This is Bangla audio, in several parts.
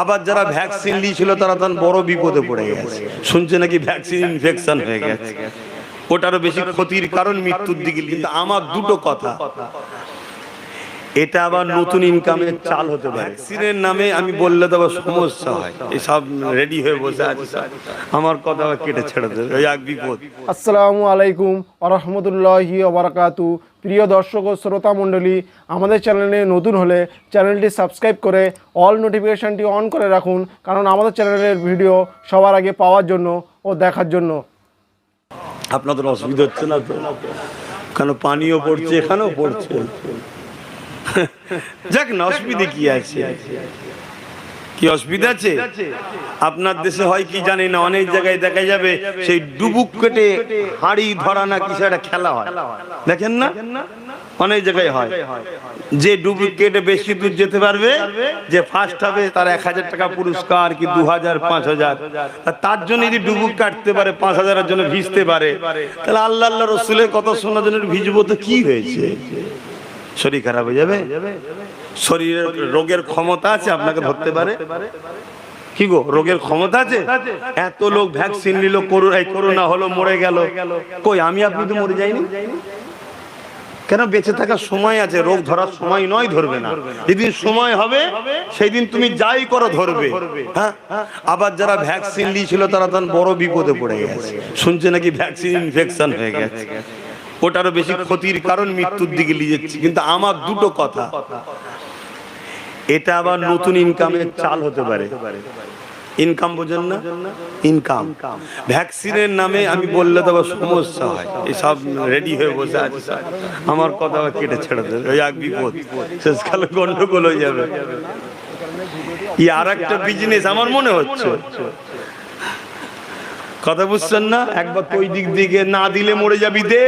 আবার যারা ভ্যাকসিন নিয়েছিল তারা তখন বড় বিপদে পড়ে গেছে। শুনছে নাকি ভ্যাকসিন ইনফেকশন হয়ে গেছে। ওটারও বেশি ক্ষতির কারণ মৃত্যুর দিকে। কিন্তু আমার দুটো কথা। এটা আবার নতুন ইনকামের চাল হতে পারে। ভ্যাকসিনের নামে আমি বললে তো আবার সমস্যা হয়। এসব রেডি হয়ে বসে আছে। আমার কথা কেটে ছেড়ে দেবে। এক বিপদ আসসালামু আলাইকুম আরহামদুল্লাহি ওবরাকাতু প্রিয় দর্শক ও শ্রোতা মণ্ডলী আমাদের চ্যানেলে নতুন হলে চ্যানেলটি সাবস্ক্রাইব করে অল নোটিফিকেশানটি অন করে রাখুন কারণ আমাদের চ্যানেলের ভিডিও সবার আগে পাওয়ার জন্য ও দেখার জন্য। আপনাদের অসুবিধা হচ্ছে না তো? কেন পানিও পড়ছে এখানেও পড়ছে? যাক না, অসুবিধে কি আছে? কি অসুবিধা আছে? আপনার দেশে হয় কি জানি না, অনেক জায়গায় দেখা যাবে সেই ডুবুক কেটে হাড়ি ধরা না কিছু একটা খেলা হয়। দেখেন না? অনেক জায়গায় হয়। যে ডুবুক কেটে বেশি দূর যেতে পারবে, যে ফার্স্ট হবে, তার এক হাজার টাকা পুরস্কার কি দু হাজার, পাঁচ হাজার। তার জন্য যদি ডুবুক কাটতে পারে, পাঁচ হাজারের জন্য ভিজতে পারে, তাহলে আল্লাহ আল্লাহ রসুলের কথা শোনার জন্য ভিজবো তো কি হয়েছে? শরীর খারাপ হয়ে যাবে? শরীরের রোগের ক্ষমতা আছে, আপনাকে ধরতে পারে? কি গো, রোগের ক্ষমতা আছে? এত লোক ভ্যাকসিন নিল করোনা হলো, মরে গেল। কই, আমি আপনি তো মরে যাইনি? কেন বেঁচে থাকার সময় আছে? রোগ ধরার সময় নয়, ধরবে না। যেদিন সময় হবে সেই দিন তুমি যাই করো, ধরবে। হ্যাঁ? আবার যারা ভ্যাকসিন নিয়েছিল তারা তখন বড় বিপদে পড়ে গেছে। শুনছে নাকি ভ্যাকসিন ইনফেকশন হয়ে গেছে? ওটারও বেশি ক্ষতির কারণ মৃত্যুর দিকে যাচ্ছে। কিন্তু আমার দুটো কথা, এটা আবার নতুন ইনকামের চাল হতে পারে। ইনকাম বোঝেন না? ইনকাম ভ্যাকসিনের নামে আমি বললে তো আবার সমস্যা হয়। এসব রেডি হয়ে বসে আছে। আমার কথা কেটে ছেড়ে দেবে। ওই এক বিপদ। শেষকালে গন্ডগোল হয়ে যাবে। ই আর একটা বিজনেস আমার মনে হচ্ছে। কথা বুঝছেন না একবার তো ওই দিক দিকে না দিলে মরে যাবি দে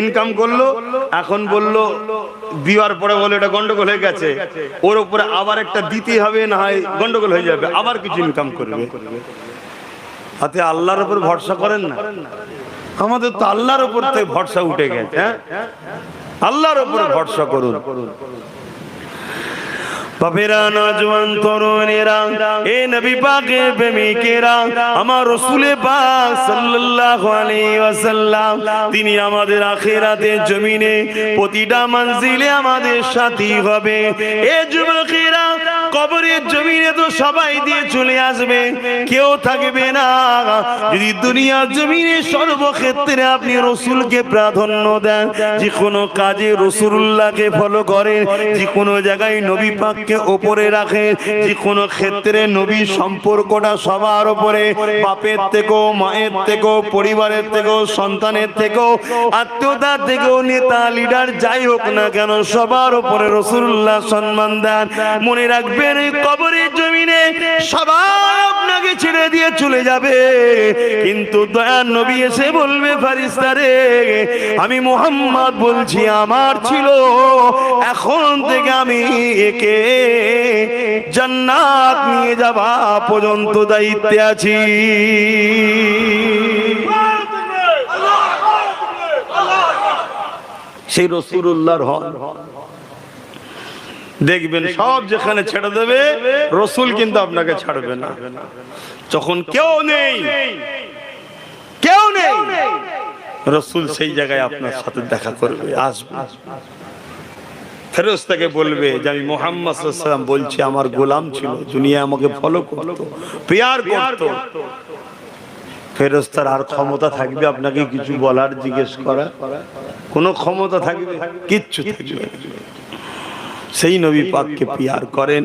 ইনকাম করল। এখন বলল দেওয়ার পরে বলে এটা গন্ডগোল হয়ে গেছে। ওর উপরে আবার একটা দিতে হবে, না হয় গন্ডগোল হয়ে যাবে। আবার কিছু ইনকাম করবে। হাতে আল্লাহর উপর ভরসা করেন না। আমাদের তো আল্লাহর উপর থেকে ভরসা উঠে গেছে হ্যাঁ? আল্লাহর উপর ভরসা করুন। বাপেরা, নজওয়ান, তরুণেরা, এ নবী পাকে প্রেমিকেরা, আমার রসুলে পাক সাল্লাল্লাহু আলাইহি ওয়াসাল্লাম, তিনি আমাদের আখিরাতে জমিনে প্রতিটা মঞ্জিলে আমাদের সাথী হবে। এ যুবকেরা কবরের জমিনে তো সবাই দিয়ে চলে আসবে, কেউ থাকবে না। যদি দুনিয়ার জমিনে সর্বক্ষেত্রে আপনি রসুলকে প্রাধান্য দেন, যে কোনো কাজে রসুল্লাহকে ফলো করেন, যে কোনো জায়গায় নবী পাককে ওপরে রাখেন, যে কোনো ক্ষেত্রে নবী সম্পর্কটা সবার ওপরে, বাপের থেকেও, মায়ের থেকেও, পরিবারের থেকেও, সন্তানের থেকেও, আত্মীয়তার থেকেও, নেতা লিডার যাই হোক না কেন, সবার উপরে রসুল্লাহ সম্মান দেন। মনে রাখবেন এই কবরের জমিনে সবার আপনাকে ছেড়ে দিয়ে চলে যাবে। কিন্তু দয়ার নবী এসে বলবে ফারিস্তারে আমি মোহাম্মদ বলছি, আমার ছিল। এখন থেকে আমি একে জান্নাত নিয়ে যাবা পর্যন্ত দায়িত্বে আছি। সেই রসুল্লাহর হন দেখবেন সব যেখানে ছেড়ে দেবে রসুল কিন্তু আপনাকে ছাড়বে না। যখন কেউ নেই কেউ নেই রসুল সেই জায়গায় আপনার সাথে দেখা করবে আসবে। ফেরস্তাকে বলবে যে আমি মোহাম্মদ সাল্লাম বলছি আমার গোলাম ছিল দুনিয়া আমাকে ফলো করতো পেয়ার করতো। ফেরস্তার আর ক্ষমতা থাকবে আপনাকে কিছু বলার জিজ্ঞেস করা কোনো ক্ষমতা থাকবে? কিচ্ছু থাকবে। সেই নবী পাককে পিয়ার করেন।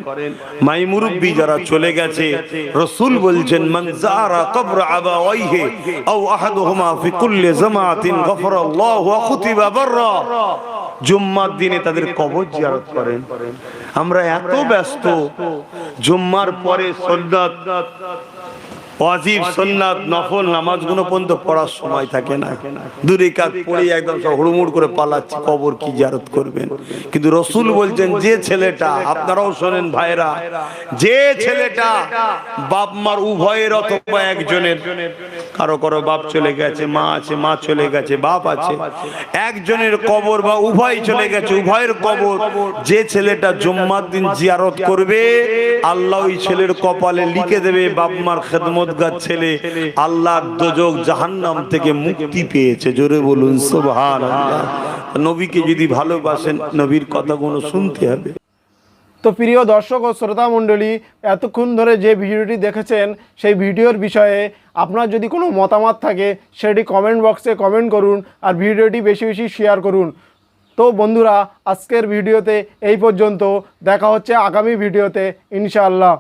মাই মুরব্বি যারা চলে গেছে, রসুল বলছেন, মান যারা কবর আবাওয়াইহি, আও আহাদুহুমা ফি কুল্লি জামাতিন গফরাল্লাহু ওয়া খুতিবা বাররা। জুম্মার দিনে তাদের কবর জিয়ারত করেন। আমরা এত ব্যস্ত, জুম্মার পরে সন্ন্যাত ওয়াজিব সুন্নাত নফল নামাজগুলো পর্যন্ত পড়ার সময় থাকে না। দূরে কাজ পড়ে একদম সব হুড়মুড় করে পালাচ্ছে কবর কি জারত করবেন? কিন্তু রসুল বলছেন যে ছেলেটা আপনারাও শোনেন ভাইরা যে ছেলেটা বাপ মার উভয়ের অথবা একজনের কারও কারও বাপ চলে গেছে মা আছে মা চলে গেছে বাপ আছে একজনের কবর বা উভয় চলে গেছে উভয়ের কবর যে ছেলেটা জুম্মার দিন জিয়ারত করবে আল্লাহ ওই ছেলের কপালে লিখে দেবে বাপ মার খেদমতগার ছেলে আল্লাহ দোজক জাহান্নাম থেকে মুক্তি পেয়েছে। জোরে বলুন সুবহান নবীকে যদি ভালোবাসেন, নবীর কথাগুলো শুনতে হবে। তো প্রিয় দর্শক ও শ্রোতা মণ্ডলী, এতক্ষণ ধরে যে ভিডিওটি দেখেছেন, সেই ভিডিওর বিষয়ে আপনার যদি কোনো মতামত থাকে, সেটি কমেন্ট বক্সে কমেন্ট করুন আর ভিডিওটি বেশি বেশি শেয়ার করুন। তো বন্ধুরা, আজকের ভিডিওতে এই পর্যন্ত। দেখা হচ্ছে আগামী ভিডিওতে, ইনশাআল্লাহ।